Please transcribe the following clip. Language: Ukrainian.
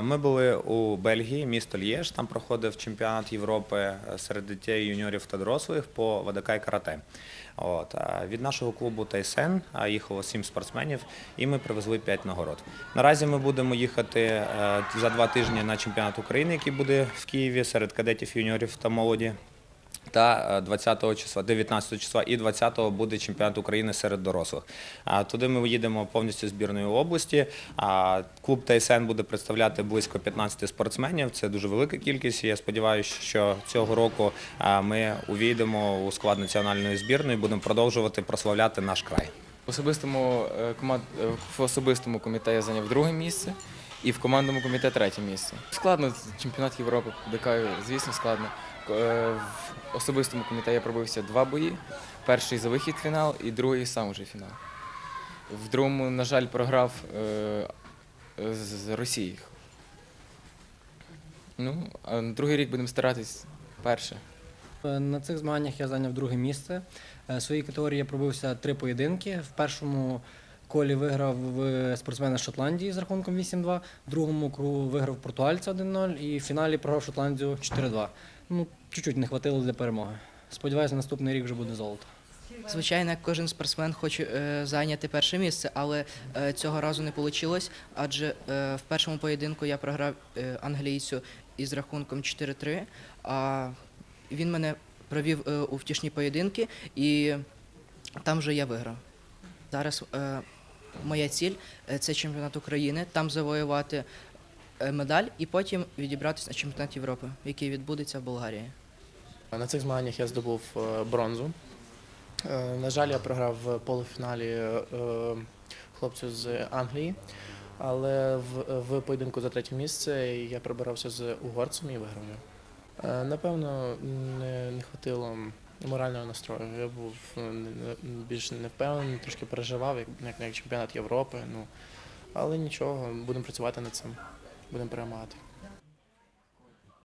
Ми були у Бельгії, місто Лєж. Там проходив чемпіонат Європи е, серед дітей, юніорів та дорослих по ВДК і карате. От від нашого клубу Тайсен їхало сім спортсменів, і ми привезли п'ять нагород. Наразі ми будемо їхати е, за два тижні на чемпіонат України, який буде в Києві серед кадетів, юніорів та молоді. Та е, 20 числа, 19 числа і 20 буде чемпіонат України серед дорослих. Туди ми їдемо повністю збірної області. Клуб ТСН буде представляти близько 15 спортсменів. Це дуже велика кількість. Я сподіваюся, що цього року ми увійдемо у склад національної збірної, і будемо продовжувати прославляти наш край. В особистому, е, е, в особистому комітеті я зайняв друге місце і в командному комітеті третє місце. Складно чемпіонат Європи, дикаю, звісно, складно. Е, В особистому комітеті я пробився два бої. Перший за вихід в фінал і другий сам уже фінал. В другому, на жаль, програв е, з Росії. Ну, а другий рік будемо старатись перше. Е, На цих змаганнях я зайняв друге місце. В своїй категорії я пробився три поєдинки. В першому колі виграв спортсмена Шотландії з рахунком 8-2, в другому кругу виграв португальця 1-0 і в фіналі програв Шотландію 4-2. Ну, чуть-чуть не хватило для перемоги. Сподіваюся, наступний рік вже буде золото. Звичайно, кожен спортсмен хоче е, зайняти перше місце, але е, цього разу не вийшло, адже е, в першому поєдинку я програв е, англійцю із рахунком 4-3, а він мене провів е, у втішні поєдинки, і там вже я виграв. Зараз е, моя ціль е, це чемпіонат України, там завоювати е, медаль і потім відібратися на чемпіонат Європи, який відбудеться в Болгарії. На цих змаганнях я здобув е, бронзу. На жаль, я програв в полуфіналі хлопцю з Англії, але в, поєдинку за третє місце я пробирався з угорцем і виграв. Напевно, не, не хватило морального настрою. Я був не- більш невпевнений, трошки переживав, як, як чемпіонат Європи. Ну, але нічого, будемо працювати над цим, будемо перемагати.